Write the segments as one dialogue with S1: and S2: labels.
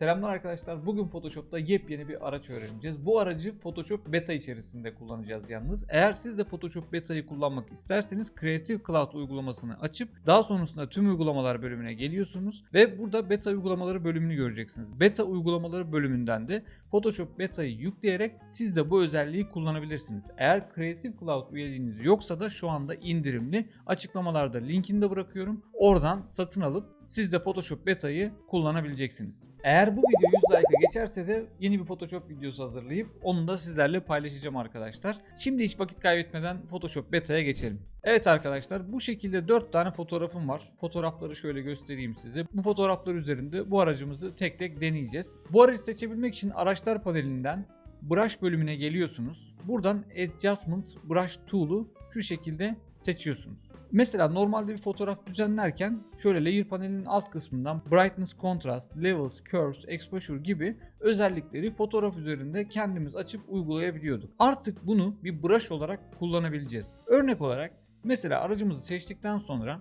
S1: Selamlar arkadaşlar. Bugün Photoshop'ta yepyeni bir araç öğreneceğiz. Bu aracı Photoshop Beta içerisinde kullanacağız yalnız. Eğer siz de Photoshop Beta'yı kullanmak isterseniz Creative Cloud uygulamasını açıp daha sonrasında tüm uygulamalar bölümüne geliyorsunuz ve burada Beta uygulamaları bölümünü göreceksiniz. Beta uygulamaları bölümünden de Photoshop Beta'yı yükleyerek siz de bu özelliği kullanabilirsiniz. Eğer Creative Cloud üyeliğiniz yoksa da şu anda indirimli. Açıklamalarda linkini de bırakıyorum. Oradan satın alıp siz de Photoshop Beta'yı kullanabileceksiniz. Eğer bu video 100 like'a geçerse de yeni bir Photoshop videosu hazırlayıp onu da sizlerle paylaşacağım arkadaşlar. Şimdi hiç vakit kaybetmeden Photoshop Beta'ya geçelim. Evet arkadaşlar bu şekilde 4 tane fotoğrafım var. Fotoğrafları şöyle göstereyim size. Bu fotoğraflar üzerinde bu aracımızı tek tek deneyeceğiz. Bu aracı seçebilmek için araçlar panelinden Brush bölümüne geliyorsunuz. Buradan Adjustment Brush Tool'u şu şekilde seçiyorsunuz. Mesela normalde bir fotoğraf düzenlerken şöyle layer panelinin alt kısmından brightness, contrast, levels, curves, exposure gibi özellikleri fotoğraf üzerinde kendimiz açıp uygulayabiliyorduk. Artık bunu bir brush olarak kullanabileceğiz. Örnek olarak mesela aracımızı seçtikten sonra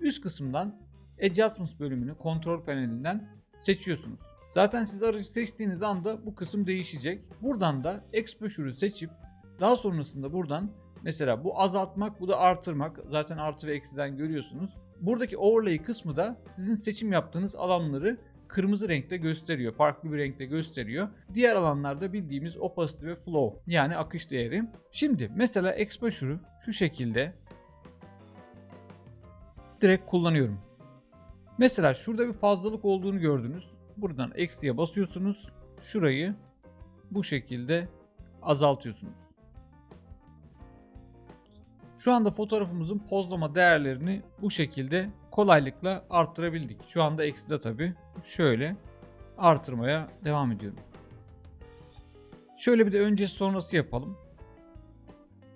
S1: üst kısımdan Adjustments bölümünü kontrol panelinden seçiyorsunuz. Zaten siz aracı seçtiğiniz anda bu kısım değişecek. Buradan da Exposure'u seçip daha sonrasında buradan mesela bu azaltmak bu da artırmak. Zaten artı ve eksiden görüyorsunuz. Buradaki overlay kısmı da sizin seçim yaptığınız alanları kırmızı renkte gösteriyor. Farklı bir renkte gösteriyor. Diğer alanlarda bildiğimiz opacity ve flow yani akış değeri. Şimdi mesela exposure'u şu şekilde direkt kullanıyorum. Mesela şurada bir fazlalık olduğunu gördünüz. Buradan eksiye basıyorsunuz. Şurayı bu şekilde azaltıyorsunuz. Şu anda fotoğrafımızın pozlama değerlerini bu şekilde kolaylıkla arttırabildik. Şu anda ekside tabi. Şöyle artırmaya devam ediyorum. Şöyle bir de öncesi sonrası yapalım.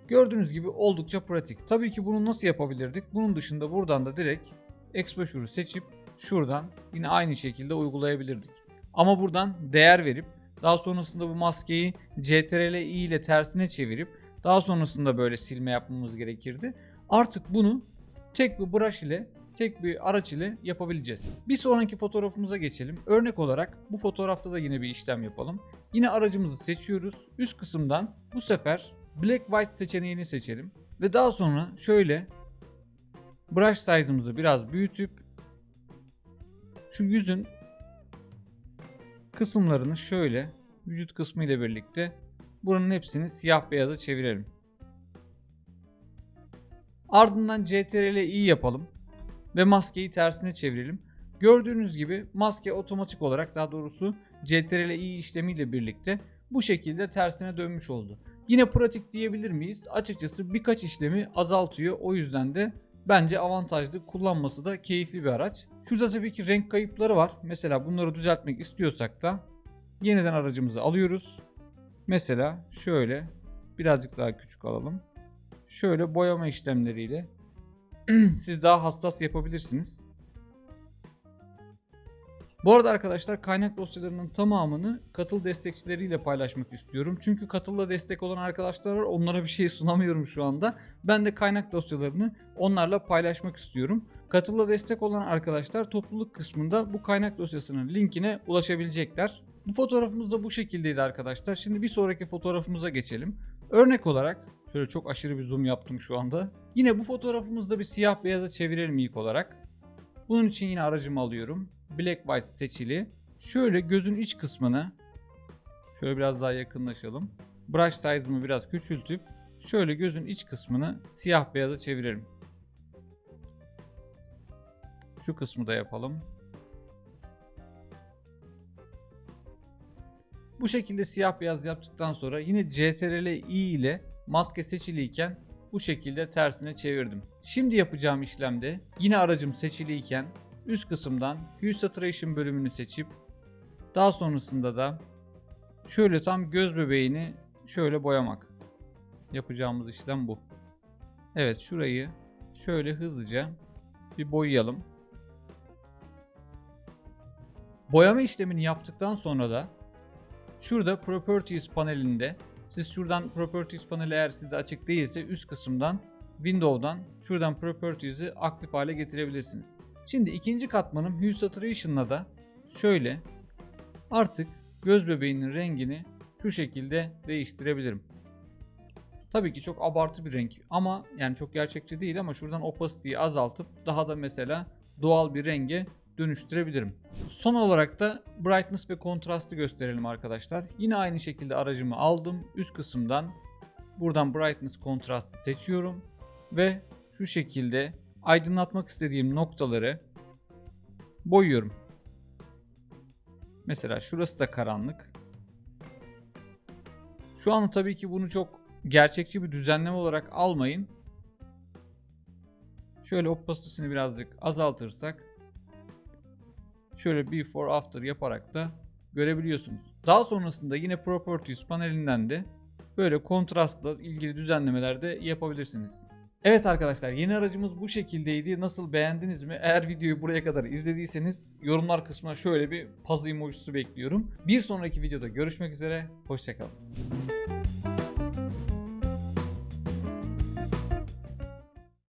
S1: Gördüğünüz gibi oldukça pratik. Tabii ki bunu nasıl yapabilirdik? Bunun dışında buradan da direkt Exposure'u seçip şuradan yine aynı şekilde uygulayabilirdik. Ama buradan değer verip daha sonrasında bu maskeyi CTRL-I ile tersine çevirip daha sonrasında böyle silme yapmamız gerekirdi. Artık bunu tek bir brush ile tek bir araç ile yapabileceğiz. Bir sonraki fotoğrafımıza geçelim. Örnek olarak bu fotoğrafta da yine bir işlem yapalım. Yine aracımızı seçiyoruz. Üst kısımdan bu sefer Black White seçeneğini seçelim. Ve daha sonra şöyle brush size'ımızı biraz büyütüp şu yüzün kısımlarını şöyle vücut kısmı ile birlikte buranın hepsini siyah beyaza çevirelim. Ardından CTRL-I yapalım ve maskeyi tersine çevirelim. Gördüğünüz gibi maske otomatik olarak daha doğrusu CTRL-I işlemiyle birlikte bu şekilde tersine dönmüş oldu. Yine pratik diyebilir miyiz? Açıkçası birkaç işlemi azaltıyor. O yüzden de bence avantajlı kullanması da keyifli bir araç. Şurada tabii ki renk kayıpları var. Mesela bunları düzeltmek istiyorsak da yeniden aracımızı alıyoruz. Mesela şöyle birazcık daha küçük alalım. Şöyle boyama işlemleriyle siz daha hassas yapabilirsiniz. Bu arada arkadaşlar kaynak dosyalarının tamamını katıl destekçileriyle paylaşmak istiyorum. Çünkü katılla destek olan arkadaşlar var. Onlara bir şey sunamıyorum şu anda. Ben de kaynak dosyalarını onlarla paylaşmak istiyorum. Katılla destek olan arkadaşlar topluluk kısmında bu kaynak dosyasının linkine ulaşabilecekler. Bu fotoğrafımız da bu şekildeydi arkadaşlar. Şimdi bir sonraki fotoğrafımıza geçelim. Örnek olarak şöyle çok aşırı bir zoom yaptım şu anda. Yine bu fotoğrafımızda bir siyah beyaza çevirelim ilk olarak. Bunun için yine aracımı alıyorum. Black White seçili. Şöyle gözün iç kısmını şöyle biraz daha yakınlaşalım. Brush size'ımı biraz küçültüp şöyle gözün iç kısmını siyah beyaza çevirelim. Şu kısmı da yapalım. Bu şekilde siyah beyaz yaptıktan sonra yine CTRL-I ile maske seçiliyken bu şekilde tersine çevirdim. Şimdi yapacağım işlemde yine aracım seçiliyken üst kısımdan Hue Saturation bölümünü seçip daha sonrasında da şöyle tam göz bebeğini şöyle boyamak. Yapacağımız işlem bu. Evet şurayı şöyle hızlıca bir boyayalım. Boyama işlemini yaptıktan sonra da şurada Properties panelinde siz şuradan Properties paneli eğer sizde açık değilse üst kısımdan Window'dan şuradan Properties'i aktif hale getirebilirsiniz. Şimdi ikinci katmanım Hue Saturation'la da şöyle Artık göz bebeğinin rengini şu şekilde değiştirebilirim. Tabii ki çok abartı bir renk ama yani çok gerçekçi değil ama şuradan opacity'yi azaltıp daha da mesela doğal bir renge dönüştürebilirim. Son olarak da brightness ve kontrastı gösterelim arkadaşlar. Yine aynı şekilde aracımı aldım. Üst kısımdan buradan brightness kontrastı seçiyorum ve şu şekilde aydınlatmak istediğim noktaları boyuyorum. Mesela şurası da karanlık. Şu an tabii ki bunu çok gerçekçi bir düzenleme olarak almayın. Şöyle opacity'sini birazcık azaltırsak şöyle before after yaparak da görebiliyorsunuz. Daha sonrasında yine properties panelinden de böyle kontrastla ilgili düzenlemeler de yapabilirsiniz. Evet arkadaşlar yeni aracımız bu şekildeydi. Nasıl beğendiniz mi? Eğer videoyu buraya kadar izlediyseniz yorumlar kısmına şöyle bir puzzle emojisi bekliyorum. Bir sonraki videoda görüşmek üzere. Hoşçakalın.